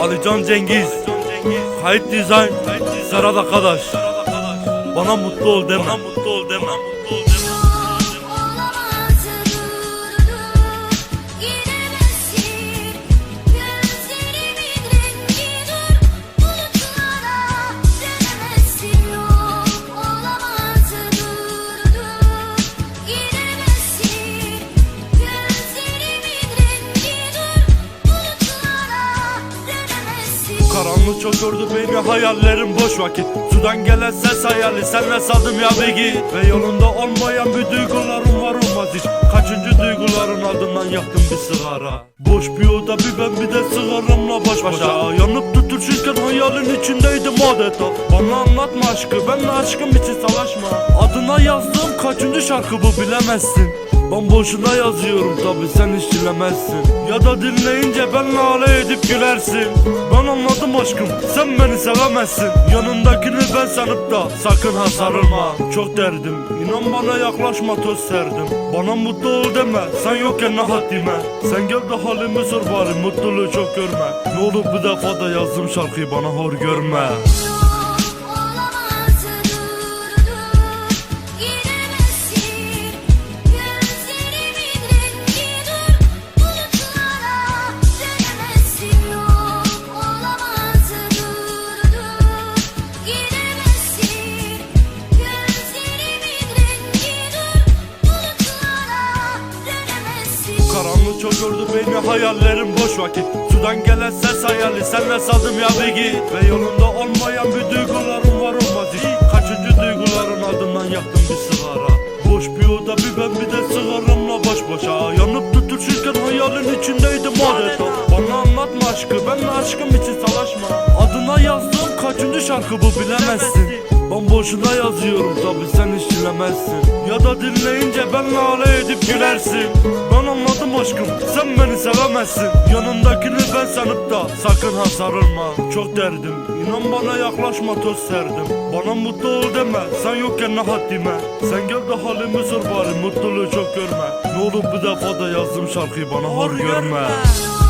Alican Cengiz. Kayıt dizayn Serhat Arkadaş Bana mutlu ol deme. Bana mutlu ol deme dönemezsin Karanlık çok gördü beni hayallerim boş vakit. Sudan gelen ses hayali senle sadım ya begi Ve yolunda olmayan bir duygularım var olmaz hiç. Kaçıncı duyguların ardından yaktım bir sigara Boş bir oda bir ben bir de sigaramla baş başa. Yanıp tutuşurken hayalin içindeydim adeta. Bana anlatma aşkı benle aşkım için savaşma. Adına yazdığım kaçıncı şarkı bu bilemezsin ben boşuna yazıyorum tabi sen hiç dilemezsin Ya da dinleyince benle alay edip gülersin. Ben anladım aşkım sen beni sevemezsin. Yanındakini ben sanıp da sakın ha sarılma Çok derdim inan bana yaklaşma toz serdim. Bana mutlu ol deme sen yokken ne haddime? Sen gel de halimi sor bari mutluluğu çok görme. Ne olur bir defa da yazdım şarkıyı bana hor görme Gördü beni hayallerim boş vakit. Sudan gelen ses hayali senle sadım ya begi Ve yolunda olmayan bir duygularım var olmaz hiç. Kaçıncı duyguların ardından yaktım bir sigara. Boş bir oda bir ben bir de sigaramla baş başa. Yanıp tutuşurken hayalin içindeydim adeta. Bana anlatma aşkı benle aşkım için savaşma. Adına yazdığım kaçıncı şarkı bu bilemezsin. Ben boşuna yazıyorum tabi sen hiç dilemezsin Ya da dinleyince benle alay edip gülersin. Ben anladım aşkım sen beni sevemezsin. Yanındakini ben sanıp da sakın ha sarılma. Çok derdim inan bana yaklaşma toz serdim. Bana mutlu ol deme sen yokken ne haddime? Sen gel de halimi sor bari mutluluğu çok görme. Ne olur bir defa da yazdım şarkıyı bana hor görme. Yok